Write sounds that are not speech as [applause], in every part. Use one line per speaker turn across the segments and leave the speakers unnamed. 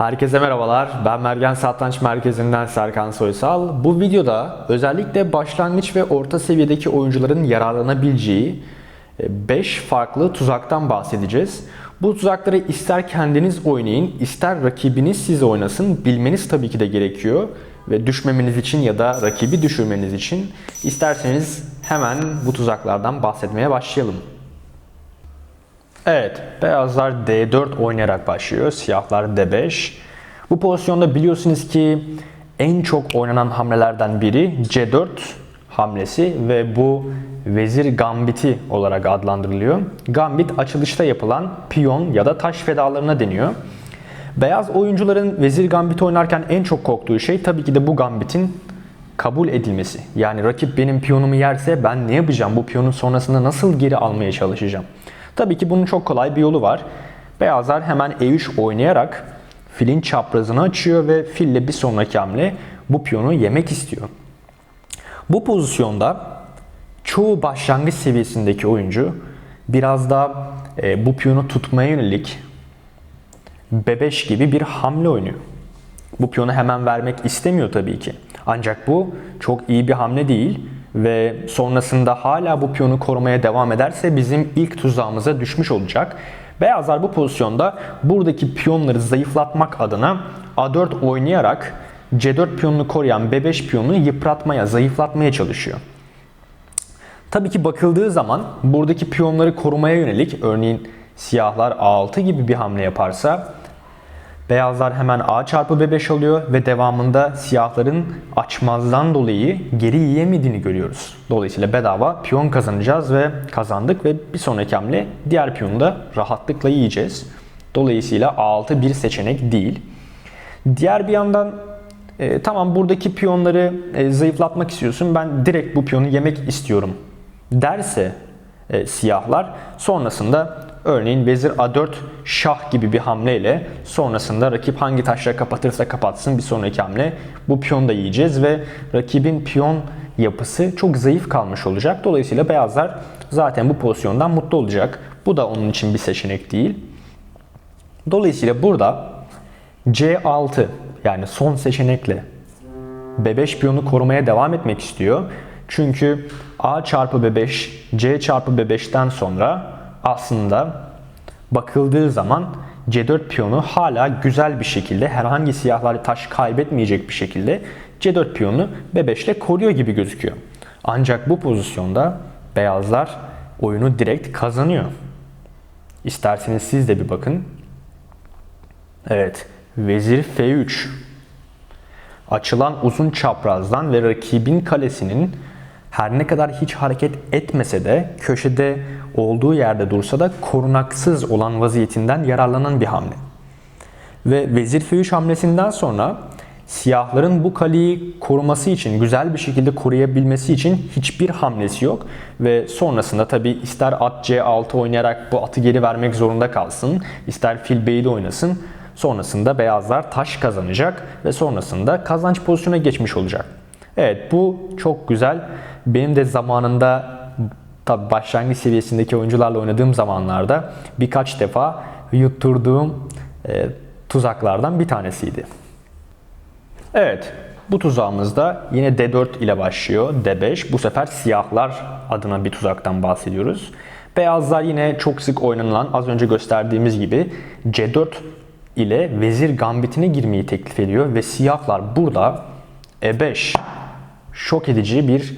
Herkese merhabalar. Ben Mergen Satranç Merkezi'nden Serkan Soysal. Bu videoda özellikle başlangıç ve orta seviyedeki oyuncuların yararlanabileceği 5 farklı tuzaktan bahsedeceğiz. Bu tuzakları ister kendiniz oynayın, ister rakibiniz size oynasın bilmeniz tabii ki de gerekiyor. Ve düşmemeniz için ya da rakibi düşürmeniz için isterseniz hemen bu tuzaklardan bahsetmeye başlayalım. Evet, beyazlar D4 oynayarak başlıyor, siyahlar D5. Bu pozisyonda biliyorsunuz ki en çok oynanan hamlelerden biri C4 hamlesi ve bu vezir gambiti olarak adlandırılıyor. Gambit açılışta yapılan piyon ya da taş fedalarına deniyor. Beyaz oyuncuların vezir gambiti oynarken en çok korktuğu şey tabii ki de bu gambitin kabul edilmesi. Yani rakip benim piyonumu yerse ben ne yapacağım? Bu piyonun sonrasında nasıl geri almaya çalışacağım? Tabii ki bunun çok kolay bir yolu var. Beyazlar hemen E3 oynayarak filin çaprazını açıyor ve fille bir sonraki hamle bu piyonu yemek istiyor. Bu pozisyonda çoğu başlangıç seviyesindeki oyuncu biraz da e, bu piyonu tutmaya yönelik bebeş gibi bir hamle oynuyor. Bu piyonu hemen vermek istemiyor tabii ki. Ancak bu çok iyi bir hamle değil ve sonrasında hala bu piyonu korumaya devam ederse bizim ilk tuzağımıza düşmüş olacak. Beyazlar bu pozisyonda buradaki piyonları zayıflatmak adına A4 oynayarak C4 piyonunu koruyan B5 piyonunu yıpratmaya, zayıflatmaya çalışıyor. Tabii ki bakıldığı zaman buradaki piyonları korumaya yönelik örneğin siyahlar A6 gibi bir hamle yaparsa Beyazlar hemen A çarpı B5 alıyor ve devamında siyahların açmazdan dolayı geri yiyemediğini görüyoruz. Dolayısıyla bedava piyon kazanacağız ve kazandık ve bir sonraki hamle diğer piyonu da rahatlıkla yiyeceğiz. Dolayısıyla A6 bir seçenek değil. Diğer bir yandan e, tamam buradaki piyonları e, zayıflatmak istiyorsun ben direkt bu piyonu yemek istiyorum derse e, siyahlar sonrasında Örneğin vezir A4 şah gibi bir hamleyle sonrasında rakip hangi taşla kapatırsa kapatsın bir sonraki hamle bu piyonu da yiyeceğiz ve rakibin piyon yapısı çok zayıf kalmış olacak. Dolayısıyla beyazlar zaten bu pozisyondan mutlu olacak. Bu da onun için bir seçenek değil. Dolayısıyla burada C6 yani son seçenekle B5 piyonu korumaya devam etmek istiyor. Çünkü A çarpı B5, C çarpı B5'ten sonra aslında bakıldığı zaman C4 piyonu hala güzel bir şekilde herhangi siyahlar taş kaybetmeyecek bir şekilde C4 piyonu B5 ile koruyor gibi gözüküyor. Ancak bu pozisyonda beyazlar oyunu direkt kazanıyor. İsterseniz siz de bir bakın. Evet, vezir F3. Açılan uzun çaprazdan ve rakibin kalesinin her ne kadar hiç hareket etmese de köşede olduğu yerde dursa da korunaksız olan vaziyetinden yararlanan bir hamle. Ve vezir f3 hamlesinden sonra siyahların bu kaleyi koruması için, güzel bir şekilde koruyabilmesi için hiçbir hamlesi yok. Ve sonrasında tabi ister at c6 oynayarak bu atı geri vermek zorunda kalsın, ister fil b7 oynasın. Sonrasında beyazlar taş kazanacak ve sonrasında kazanç pozisyona geçmiş olacak. Evet bu çok güzel. Benim de zamanında tabi başlangıç seviyesindeki oyuncularla oynadığım zamanlarda birkaç defa yutturduğum e, tuzaklardan bir tanesiydi. Evet, bu tuzağımızda yine D4 ile başlıyor. D5. Bu sefer siyahlar adına bir tuzaktan bahsediyoruz. Beyazlar yine çok sık oynanılan az önce gösterdiğimiz gibi C4 ile vezir gambitine girmeyi teklif ediyor ve siyahlar burada E5 şok edici bir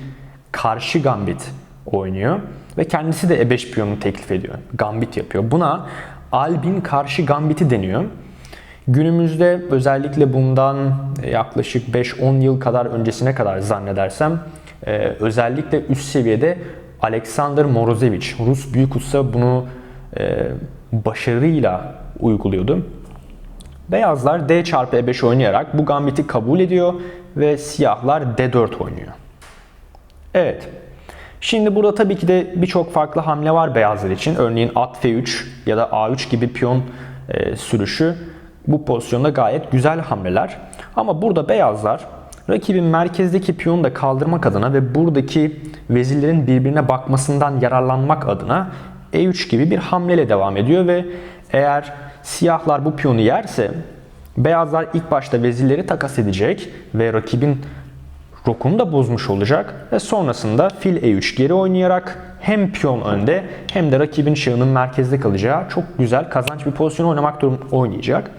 karşı gambit oynuyor ve kendisi de E5 piyonunu teklif ediyor. Gambit yapıyor. Buna Albin karşı gambiti deniyor. Günümüzde özellikle bundan yaklaşık 5-10 yıl kadar öncesine kadar zannedersem e, özellikle üst seviyede Alexander Morozevich, Rus büyük usta bunu e, başarıyla uyguluyordu. Beyazlar D çarpı E5 oynayarak bu gambiti kabul ediyor ve siyahlar D4 oynuyor. Evet. Şimdi burada tabii ki de birçok farklı hamle var beyazlar için. Örneğin at F3 ya da A3 gibi piyon e, sürüşü bu pozisyonda gayet güzel hamleler. Ama burada beyazlar rakibin merkezdeki piyonu da kaldırmak adına ve buradaki vezirlerin birbirine bakmasından yararlanmak adına E3 gibi bir hamleyle devam ediyor ve eğer siyahlar bu piyonu yerse Beyazlar ilk başta vezirleri takas edecek ve rakibin rokunu da bozmuş olacak ve sonrasında fil e3 geri oynayarak hem piyon önde hem de rakibin şahının merkezde kalacağı çok güzel kazanç bir pozisyon oynamak durum oynayacak.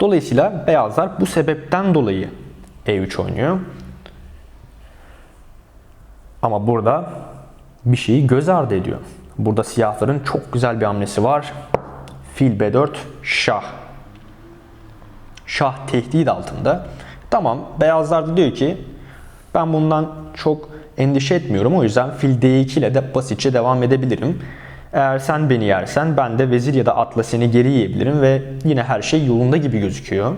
Dolayısıyla beyazlar bu sebepten dolayı e3 oynuyor. Ama burada bir şeyi göz ardı ediyor. Burada siyahların çok güzel bir hamlesi var. Fil b4, şah. Şah tehdit altında. Tamam, beyazlar da diyor ki ben bundan çok endişe etmiyorum. O yüzden fil d2 ile de basitçe devam edebilirim. Eğer sen beni yersen ben de vezir ya da atla seni geri yiyebilirim ve yine her şey yolunda gibi gözüküyor.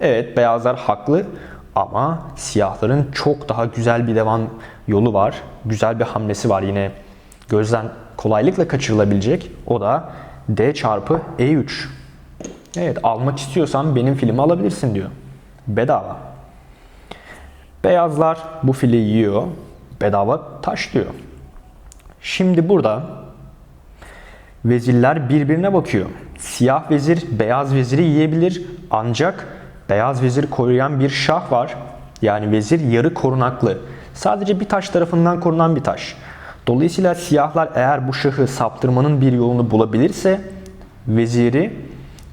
Evet beyazlar haklı ama siyahların çok daha güzel bir devam yolu var. Güzel bir hamlesi var yine gözden kolaylıkla kaçırılabilecek. O da D çarpı E3. Evet almak istiyorsan benim filmi alabilirsin diyor. Bedava. Beyazlar bu fili yiyor. Bedava taş diyor. Şimdi burada vezirler birbirine bakıyor. Siyah vezir beyaz veziri yiyebilir ancak beyaz vezir koruyan bir şah var. Yani vezir yarı korunaklı. Sadece bir taş tarafından korunan bir taş. Dolayısıyla siyahlar eğer bu şahı saptırmanın bir yolunu bulabilirse veziri,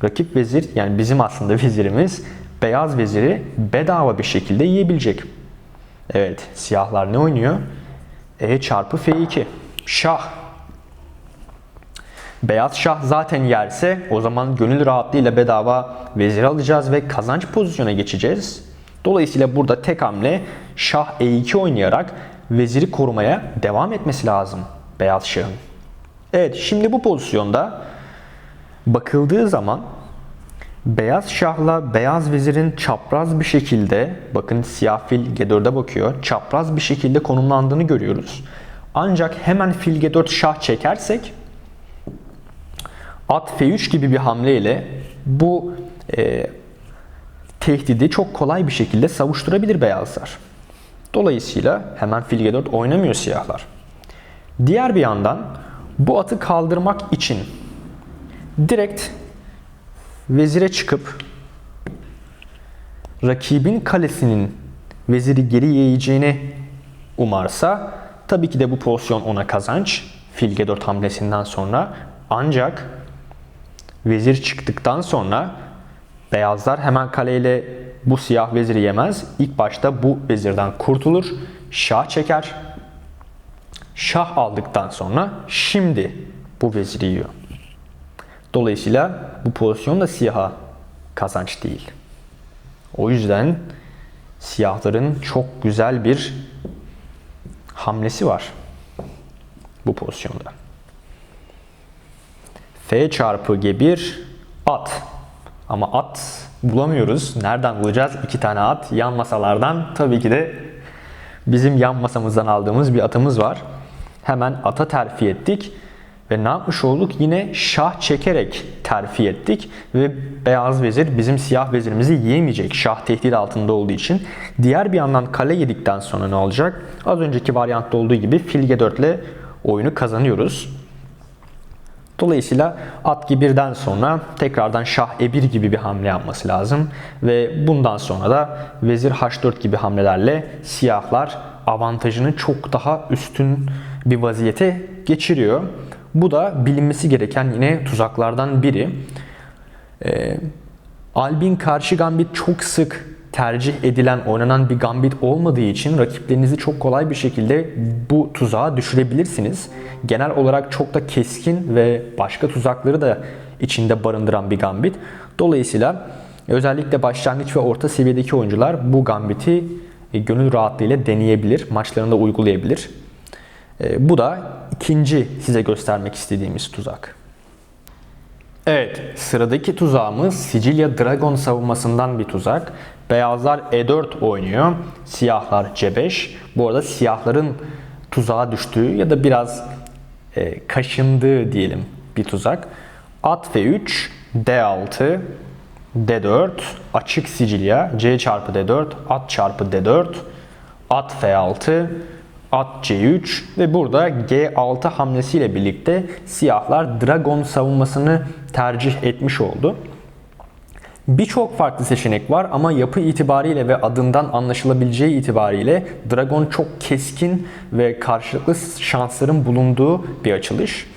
rakip vezir yani bizim aslında vezirimiz beyaz veziri bedava bir şekilde yiyebilecek. Evet siyahlar ne oynuyor? E çarpı F2. Şah. Beyaz şah zaten yerse o zaman gönül rahatlığıyla bedava vezir alacağız ve kazanç pozisyona geçeceğiz. Dolayısıyla burada tek hamle şah E2 oynayarak veziri korumaya devam etmesi lazım beyaz şahın. Evet şimdi bu pozisyonda bakıldığı zaman beyaz şahla beyaz vezirin çapraz bir şekilde bakın siyah fil G4'e bakıyor. Çapraz bir şekilde konumlandığını görüyoruz. Ancak hemen fil G4 şah çekersek at F3 gibi bir hamleyle bu e, tehdidi çok kolay bir şekilde savuşturabilir beyazlar. Dolayısıyla hemen fil G4 oynamıyor siyahlar. Diğer bir yandan bu atı kaldırmak için direkt vezire çıkıp rakibin kalesinin veziri geri yiyeceğini umarsa tabii ki de bu pozisyon ona kazanç. Fil G4 hamlesinden sonra ancak vezir çıktıktan sonra beyazlar hemen kaleyle bu siyah veziri yemez. İlk başta bu vezirden kurtulur. Şah çeker. Şah aldıktan sonra şimdi bu veziri yiyor. Dolayısıyla bu pozisyon da siyaha kazanç değil. O yüzden siyahların çok güzel bir hamlesi var bu pozisyonda. F çarpı G1 at. Ama at bulamıyoruz. Nereden bulacağız? İki tane at yan masalardan. Tabii ki de bizim yan masamızdan aldığımız bir atımız var. Hemen ata terfi ettik. Ve ne yapmış olduk? Yine şah çekerek terfi ettik. Ve beyaz vezir bizim siyah vezirimizi yiyemeyecek şah tehdit altında olduğu için. Diğer bir yandan kale yedikten sonra ne olacak? Az önceki varyantta olduğu gibi fil g4 ile oyunu kazanıyoruz. Dolayısıyla at G1'den sonra tekrardan şah E1 gibi bir hamle yapması lazım. Ve bundan sonra da vezir H4 gibi hamlelerle siyahlar avantajını çok daha üstün bir vaziyete geçiriyor. Bu da bilinmesi gereken yine tuzaklardan biri. Ee, Albin karşı gambit çok sık tercih edilen, oynanan bir gambit olmadığı için rakiplerinizi çok kolay bir şekilde bu tuzağa düşürebilirsiniz. Genel olarak çok da keskin ve başka tuzakları da içinde barındıran bir gambit. Dolayısıyla özellikle başlangıç ve orta seviyedeki oyuncular bu gambiti e, gönül rahatlığıyla deneyebilir, maçlarında uygulayabilir. E, bu da ikinci size göstermek istediğimiz tuzak. Evet, sıradaki tuzağımız Sicilya Dragon savunmasından bir tuzak. Beyazlar E4 oynuyor, siyahlar C5. Bu arada siyahların tuzağa düştüğü ya da biraz e, kaşındığı diyelim bir tuzak. At F3, D6, D4, açık Sicilya, C çarpı D4, at çarpı D4, at F6, at C3 ve burada G6 hamlesiyle birlikte siyahlar Dragon savunmasını tercih etmiş oldu. Birçok farklı seçenek var ama yapı itibariyle ve adından anlaşılabileceği itibariyle Dragon çok keskin ve karşılıklı şansların bulunduğu bir açılış.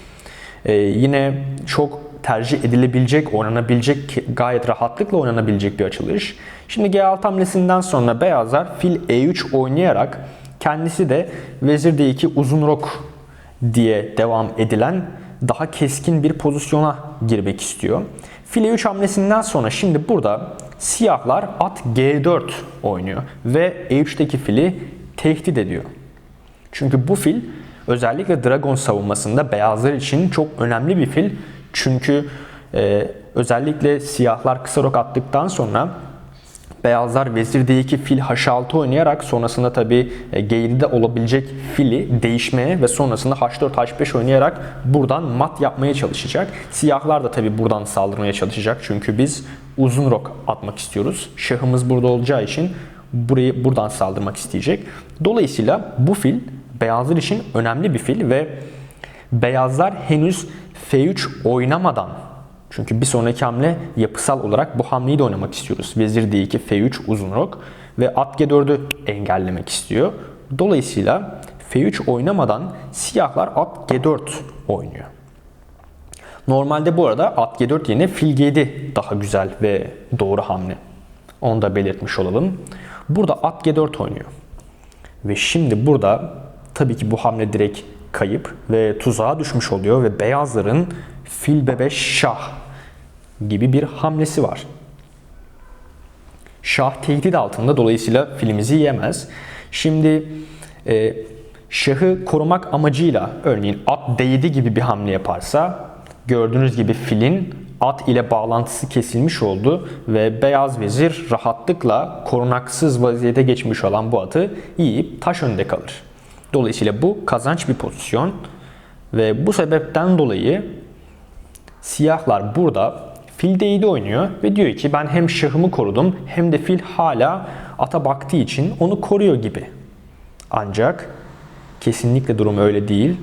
Ee, yine çok tercih edilebilecek, oynanabilecek, gayet rahatlıkla oynanabilecek bir açılış. Şimdi G6 hamlesinden sonra beyazlar fil E3 oynayarak kendisi de vezir D2 uzun rok diye devam edilen daha keskin bir pozisyona girmek istiyor. File 3 hamlesinden sonra şimdi burada siyahlar at G4 oynuyor ve E3'teki fili tehdit ediyor. Çünkü bu fil özellikle Dragon savunmasında beyazlar için çok önemli bir fil. Çünkü e, özellikle siyahlar kısa rok attıktan sonra Beyazlar vezir d2 fil h6 oynayarak sonrasında tabi e, g7'de olabilecek fili değişmeye ve sonrasında h4 h5 oynayarak buradan mat yapmaya çalışacak. Siyahlar da tabi buradan saldırmaya çalışacak çünkü biz uzun rok atmak istiyoruz. Şahımız burada olacağı için burayı buradan saldırmak isteyecek. Dolayısıyla bu fil beyazlar için önemli bir fil ve beyazlar henüz f3 oynamadan çünkü bir sonraki hamle yapısal olarak bu hamleyi de oynamak istiyoruz. Vezir D2, F3 uzun rok ve at G4'ü engellemek istiyor. Dolayısıyla F3 oynamadan siyahlar at G4 oynuyor. Normalde bu arada at G4 yerine fil G7 daha güzel ve doğru hamle. Onu da belirtmiş olalım. Burada at G4 oynuyor. Ve şimdi burada tabii ki bu hamle direkt kayıp ve tuzağa düşmüş oluyor ve beyazların fil bebe şah gibi bir hamlesi var. Şah tehdit altında dolayısıyla filimizi yemez. Şimdi e, şahı korumak amacıyla örneğin at d7 gibi bir hamle yaparsa gördüğünüz gibi filin at ile bağlantısı kesilmiş oldu ve beyaz vezir rahatlıkla korunaksız vaziyete geçmiş olan bu atı yiyip taş önde kalır. Dolayısıyla bu kazanç bir pozisyon ve bu sebepten dolayı siyahlar burada Fil d7 oynuyor ve diyor ki ben hem şahımı korudum hem de fil hala ata baktığı için onu koruyor gibi. Ancak kesinlikle durum öyle değil.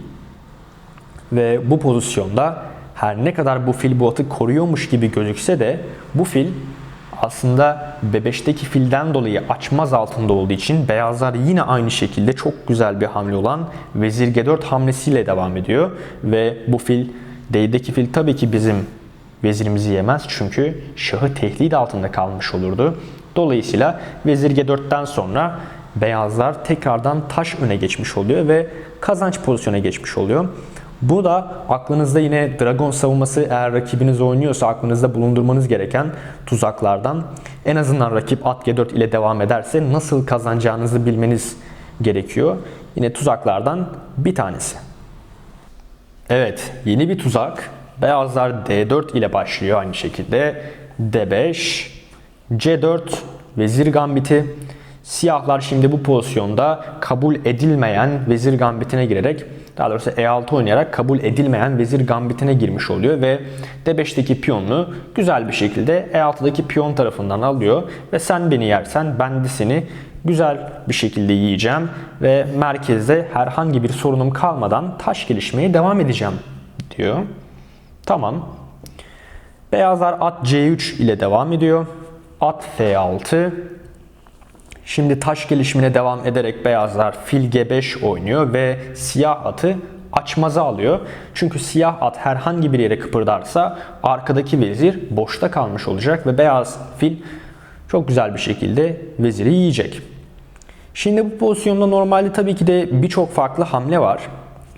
Ve bu pozisyonda her ne kadar bu fil bu atı koruyormuş gibi gözükse de bu fil aslında bebeşteki filden dolayı açmaz altında olduğu için beyazlar yine aynı şekilde çok güzel bir hamle olan vezir g4 hamlesiyle devam ediyor. Ve bu fil D'deki fil tabii ki bizim vezirimizi yemez çünkü şahı tehdit altında kalmış olurdu. Dolayısıyla vezir g4'ten sonra beyazlar tekrardan taş öne geçmiş oluyor ve kazanç pozisyona geçmiş oluyor. Bu da aklınızda yine dragon savunması eğer rakibiniz oynuyorsa aklınızda bulundurmanız gereken tuzaklardan. En azından rakip at g4 ile devam ederse nasıl kazanacağınızı bilmeniz gerekiyor. Yine tuzaklardan bir tanesi. Evet, yeni bir tuzak Beyazlar D4 ile başlıyor aynı şekilde. D5, C4, Vezir Gambiti. Siyahlar şimdi bu pozisyonda kabul edilmeyen Vezir Gambitine girerek daha doğrusu E6 oynayarak kabul edilmeyen Vezir Gambitine girmiş oluyor ve D5'teki piyonunu güzel bir şekilde E6'daki piyon tarafından alıyor ve sen beni yersen ben de seni güzel bir şekilde yiyeceğim ve merkezde herhangi bir sorunum kalmadan taş gelişmeye devam edeceğim diyor. Tamam. Beyazlar at C3 ile devam ediyor. At F6. Şimdi taş gelişimine devam ederek beyazlar fil G5 oynuyor ve siyah atı açmaza alıyor. Çünkü siyah at herhangi bir yere kıpırdarsa arkadaki vezir boşta kalmış olacak ve beyaz fil çok güzel bir şekilde veziri yiyecek. Şimdi bu pozisyonda normalde tabii ki de birçok farklı hamle var.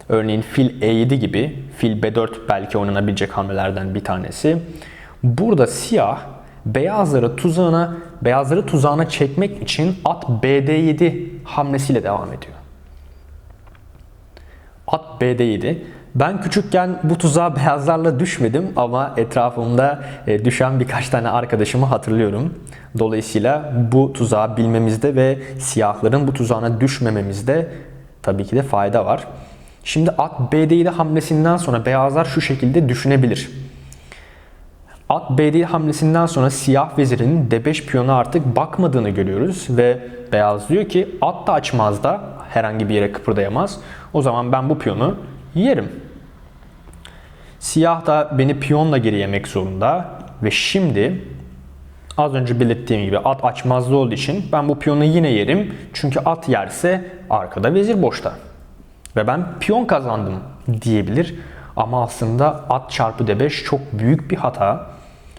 Örneğin fil E7 gibi, fil B4 belki oynanabilecek hamlelerden bir tanesi. Burada siyah beyazları tuzağına beyazları tuzağına çekmek için at BD7 hamlesiyle devam ediyor. At BD7. Ben küçükken bu tuzağa [laughs] beyazlarla düşmedim ama etrafımda e, düşen birkaç tane arkadaşımı hatırlıyorum. Dolayısıyla bu tuzağı bilmemizde ve siyahların bu tuzağına düşmememizde tabii ki de fayda var. Şimdi at B7 hamlesinden sonra beyazlar şu şekilde düşünebilir. At B7 hamlesinden sonra siyah vezirin D5 piyonu artık bakmadığını görüyoruz ve beyaz diyor ki at da açmaz da herhangi bir yere kıpırdayamaz. O zaman ben bu piyonu yerim. Siyah da beni piyonla geri yemek zorunda ve şimdi Az önce belirttiğim gibi at açmazlı olduğu için ben bu piyonu yine yerim. Çünkü at yerse arkada vezir boşta. Ve ben piyon kazandım diyebilir. Ama aslında at çarpı d5 çok büyük bir hata.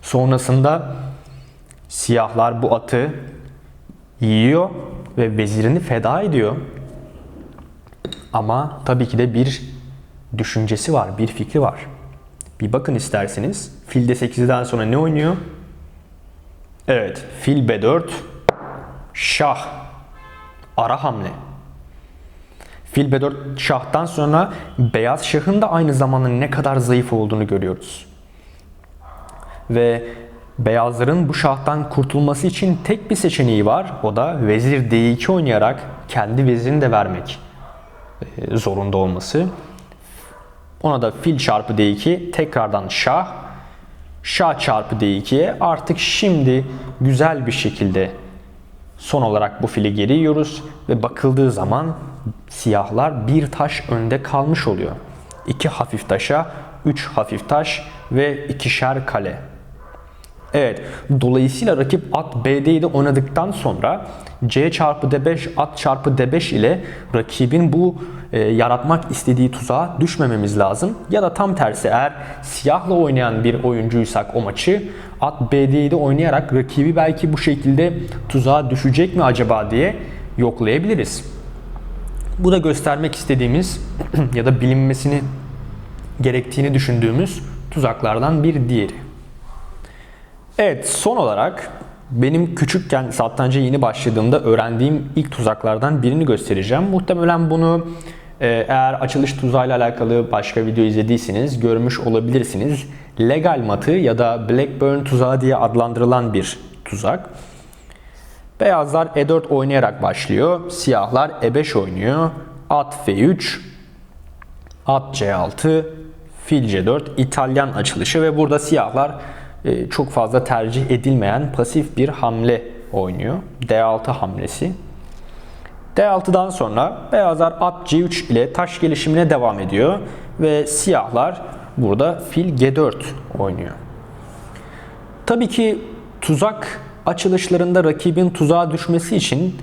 Sonrasında siyahlar bu atı yiyor ve vezirini feda ediyor. Ama tabii ki de bir düşüncesi var, bir fikri var. Bir bakın isterseniz. Fil d8'den sonra ne oynuyor? Evet, fil b4, şah, ara hamle. Fil b4 şahtan sonra beyaz şahın da aynı zamanda ne kadar zayıf olduğunu görüyoruz. Ve beyazların bu şahtan kurtulması için tek bir seçeneği var. O da vezir d2 oynayarak kendi vezirini de vermek e, zorunda olması. Ona da fil çarpı d2 tekrardan şah. Şah çarpı d2'ye artık şimdi güzel bir şekilde son olarak bu fili geri yiyoruz ve bakıldığı zaman siyahlar bir taş önde kalmış oluyor. İki hafif taşa, üç hafif taş ve ikişer kale. Evet, dolayısıyla rakip at BD'yi oynadıktan sonra C çarpı D5 at çarpı D5 ile rakibin bu e, yaratmak istediği tuzağa düşmememiz lazım. Ya da tam tersi eğer siyahla oynayan bir oyuncuysak o maçı at BD'yi oynayarak rakibi belki bu şekilde tuzağa düşecek mi acaba diye yoklayabiliriz. Bu da göstermek istediğimiz [clears throat] ya da bilinmesini gerektiğini düşündüğümüz tuzaklardan bir diğeri. Evet son olarak benim küçükken satranca yeni başladığımda öğrendiğim ilk tuzaklardan birini göstereceğim. Muhtemelen bunu e, eğer açılış tuzağıyla alakalı başka video izlediyseniz görmüş olabilirsiniz. Legal matı ya da Blackburn tuzağı diye adlandırılan bir tuzak. Beyazlar E4 oynayarak başlıyor. Siyahlar E5 oynuyor. At F3, at C6, fil C4 İtalyan açılışı ve burada siyahlar çok fazla tercih edilmeyen pasif bir hamle oynuyor. D6 hamlesi. D6'dan sonra beyazlar at C3 ile taş gelişimine devam ediyor ve siyahlar burada fil G4 oynuyor. Tabii ki tuzak açılışlarında rakibin tuzağa düşmesi için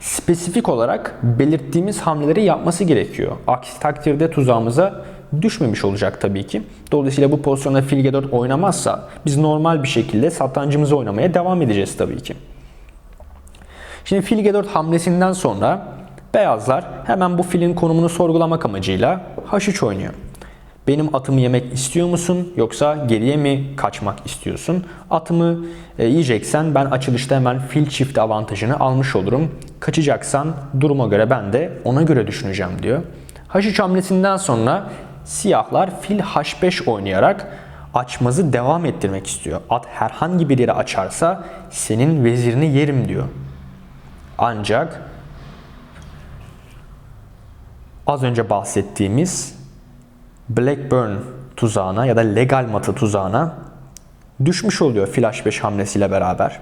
spesifik olarak belirttiğimiz hamleleri yapması gerekiyor. Aksi takdirde tuzağımıza düşmemiş olacak tabii ki. Dolayısıyla bu pozisyonda fil g4 oynamazsa biz normal bir şekilde satrancımızı oynamaya devam edeceğiz tabii ki. Şimdi fil g4 hamlesinden sonra beyazlar hemen bu filin konumunu sorgulamak amacıyla h3 oynuyor. Benim atımı yemek istiyor musun yoksa geriye mi kaçmak istiyorsun? Atımı e, yiyeceksen ben açılışta hemen fil çifti avantajını almış olurum. Kaçacaksan duruma göre ben de ona göre düşüneceğim diyor. H3 hamlesinden sonra siyahlar fil H5 oynayarak açmazı devam ettirmek istiyor. At herhangi bir yere açarsa senin vezirini yerim diyor. Ancak az önce bahsettiğimiz Blackburn tuzağına ya da legal matı tuzağına düşmüş oluyor flash 5 hamlesiyle beraber.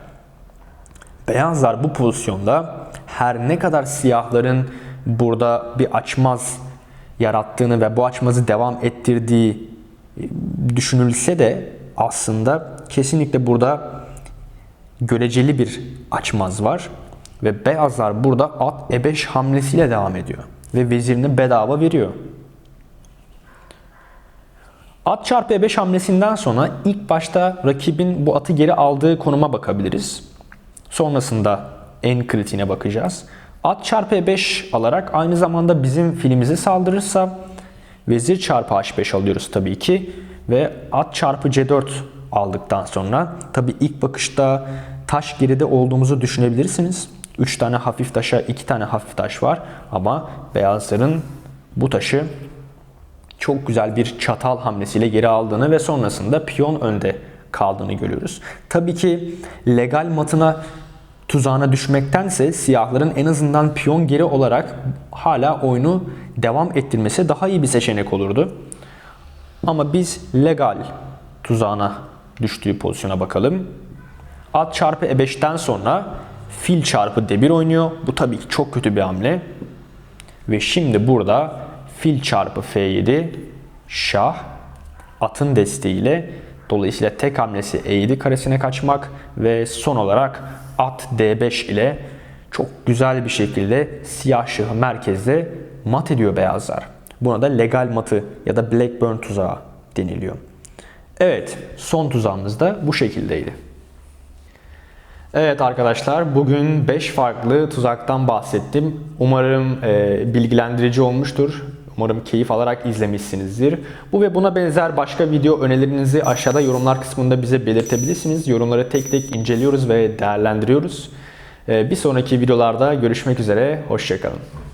Beyazlar bu pozisyonda her ne kadar siyahların burada bir açmaz yarattığını ve bu açmazı devam ettirdiği e, düşünülse de aslında kesinlikle burada göreceli bir açmaz var. Ve beyazlar burada at e5 hamlesiyle devam ediyor. Ve vezirini bedava veriyor. At çarpı e5 hamlesinden sonra ilk başta rakibin bu atı geri aldığı konuma bakabiliriz. Sonrasında en kritiğine bakacağız. At çarpı e5 alarak aynı zamanda bizim filimizi saldırırsa vezir çarpı h5 alıyoruz tabii ki. Ve at çarpı c4 aldıktan sonra tabii ilk bakışta taş geride olduğumuzu düşünebilirsiniz. 3 tane hafif taşa 2 tane hafif taş var ama beyazların bu taşı çok güzel bir çatal hamlesiyle geri aldığını ve sonrasında piyon önde kaldığını görüyoruz. Tabii ki legal matına tuzağına düşmektense siyahların en azından piyon geri olarak hala oyunu devam ettirmesi daha iyi bir seçenek olurdu. Ama biz legal tuzağına düştüğü pozisyona bakalım. At çarpı e5'ten sonra fil çarpı d1 oynuyor. Bu tabii ki çok kötü bir hamle. Ve şimdi burada fil çarpı f7 şah atın desteğiyle Dolayısıyla tek hamlesi E7 karesine kaçmak ve son olarak at D5 ile çok güzel bir şekilde siyah şahı merkezde mat ediyor beyazlar. Buna da legal matı ya da Blackburn tuzağı deniliyor. Evet, son tuzağımız da bu şekildeydi. Evet arkadaşlar, bugün 5 farklı tuzaktan bahsettim. Umarım e, bilgilendirici olmuştur. Umarım keyif alarak izlemişsinizdir. Bu ve buna benzer başka video önerilerinizi aşağıda yorumlar kısmında bize belirtebilirsiniz. Yorumları tek tek inceliyoruz ve değerlendiriyoruz. E, bir sonraki videolarda görüşmek üzere, hoşçakalın.